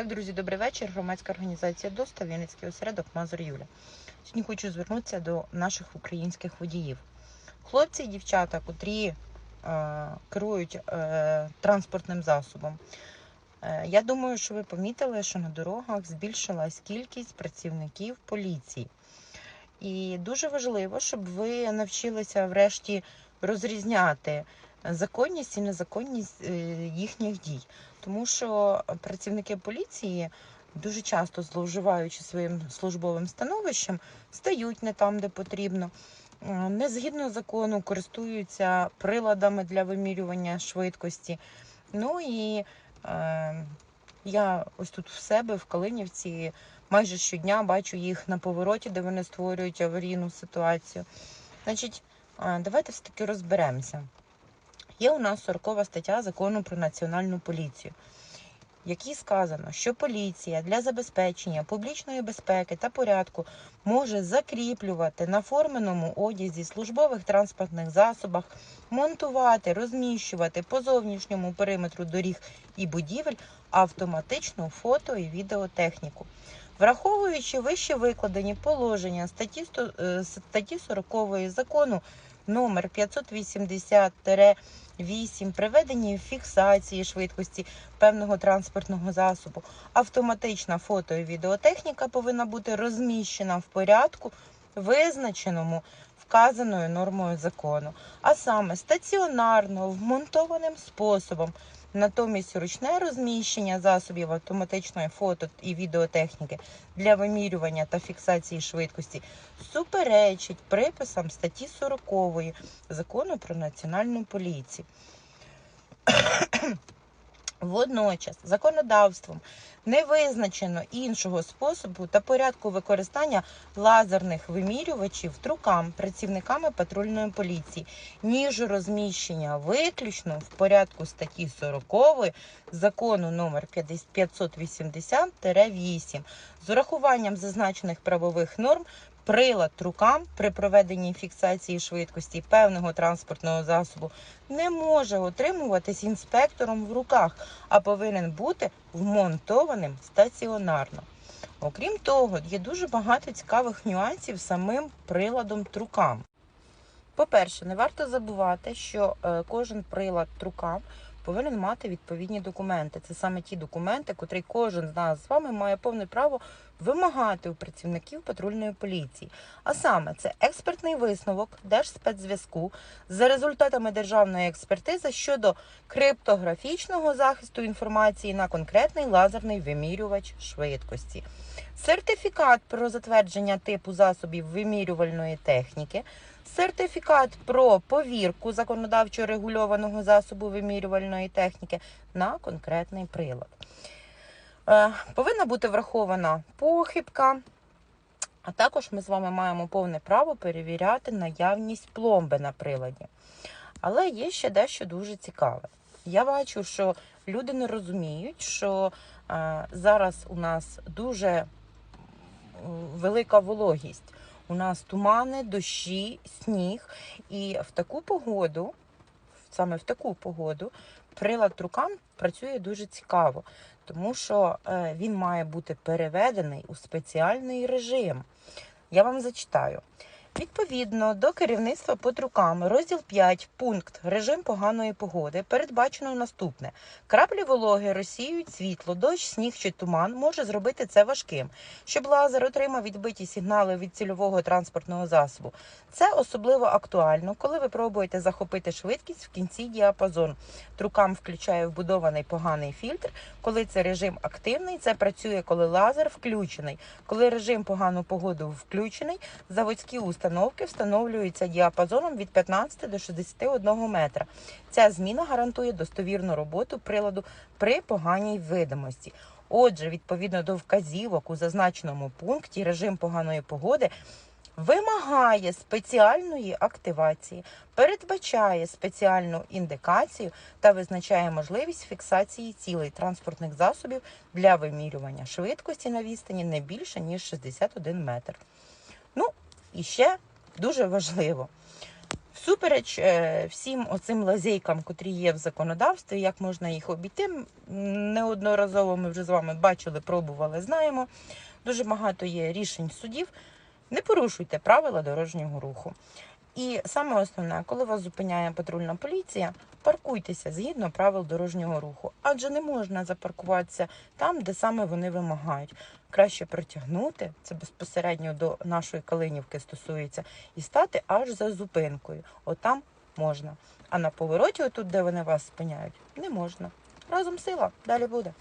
Так, друзі, добрий вечір. Громадська організація ДОСТА, Вінницький осередок Мазур Юля. Сьогодні хочу звернутися до наших українських водіїв. Хлопці і дівчата, котрі е, керують е, транспортним засобом. Е, я думаю, що ви помітили, що на дорогах збільшилась кількість працівників поліції. І дуже важливо, щоб ви навчилися врешті розрізняти законність і незаконність е, їхніх дій. Тому що працівники поліції дуже часто зловживаючи своїм службовим становищем, стають не там, де потрібно. е, Не згідно закону користуються приладами для вимірювання швидкості. Ну і е, я ось тут в себе, в Калинівці, майже щодня бачу їх на повороті, де вони створюють аварійну ситуацію. Значить, е, давайте все-таки розберемося. Є у нас 40 стаття закону про національну поліцію, в якій сказано, що поліція для забезпечення публічної безпеки та порядку може закріплювати на форменому одязі службових транспортних засобах, монтувати, розміщувати по зовнішньому периметру доріг і будівель автоматичну фото і відеотехніку. Враховуючи вище викладені положення статті, 100, е, статті 40 закону номер 580-8 приведені фіксації швидкості певного транспортного засобу. Автоматична фото і відеотехніка повинна бути розміщена в порядку, визначеному вказаною нормою закону, а саме стаціонарно вмонтованим способом. Натомість ручне розміщення засобів автоматичної фото і відеотехніки для вимірювання та фіксації швидкості суперечить приписам статті 40 закону про національну поліцію. Водночас законодавством не визначено іншого способу та порядку використання лазерних вимірювачів трукам працівниками патрульної поліції, ніж розміщення виключно в порядку статті 40 закону номер 580-8 з урахуванням зазначених правових норм прилад рукам при проведенні фіксації швидкості певного транспортного засобу не може отримуватись інспектором в руках, а повинен бути вмонтованим стаціонарно. Окрім того, є дуже багато цікавих нюансів самим приладом трукам. По-перше, не варто забувати, що е, кожен прилад трукам повинен мати відповідні документи. Це саме ті документи, котрі кожен з нас з вами має повне право вимагати у працівників патрульної поліції. А саме це експертний висновок Держспецзв'язку за результатами державної експертизи щодо криптографічного захисту інформації на конкретний лазерний вимірювач швидкості. Сертифікат про затвердження типу засобів вимірювальної техніки, сертифікат про повірку законодавчо регульованого засобу вимірювальної техніки на конкретний прилад. Е, Повинна бути врахована похибка, а також ми з вами маємо повне право перевіряти наявність пломби на приладі. Але є ще дещо дуже цікаве. Я бачу, що люди не розуміють, що е, зараз у нас дуже велика вологість. У нас тумани, дощі, сніг. І в таку погоду, саме в таку погоду, прилад рукам працює дуже цікаво, тому що е, він має бути переведений у спеціальний режим. Я вам зачитаю. Відповідно до керівництва по трукам, розділ 5, пункт режим поганої погоди передбачено наступне: краплі вологи розсіюють світло, дощ, сніг чи туман може зробити це важким, щоб лазер отримав відбиті сигнали від цільового транспортного засобу. Це особливо актуально, коли ви пробуєте захопити швидкість в кінці діапазону. Трукам включає вбудований поганий фільтр. Коли це режим активний, це працює, коли лазер включений. Коли режим погану погоду включений, заводські установки встановлюються діапазоном від 15 до 61 метра. Ця зміна гарантує достовірну роботу приладу при поганій видимості. Отже, відповідно до вказівок у зазначеному пункті, режим поганої погоди вимагає спеціальної активації, передбачає спеціальну індикацію та визначає можливість фіксації цілей транспортних засобів для вимірювання швидкості на відстані не більше ніж 61 метр. І ще дуже важливо. Всупереч е, всім оцим лазейкам, котрі є в законодавстві, як можна їх обійти, неодноразово ми вже з вами бачили, пробували, знаємо. Дуже багато є рішень судів. Не порушуйте правила дорожнього руху. І саме основне, коли вас зупиняє патрульна поліція, паркуйтеся згідно правил дорожнього руху, адже не можна запаркуватися там, де саме вони вимагають. Краще протягнути це безпосередньо до нашої Калинівки стосується, і стати аж за зупинкою. Отам можна. А на повороті, отут, де вони вас спиняють, не можна. Разом сила, далі буде.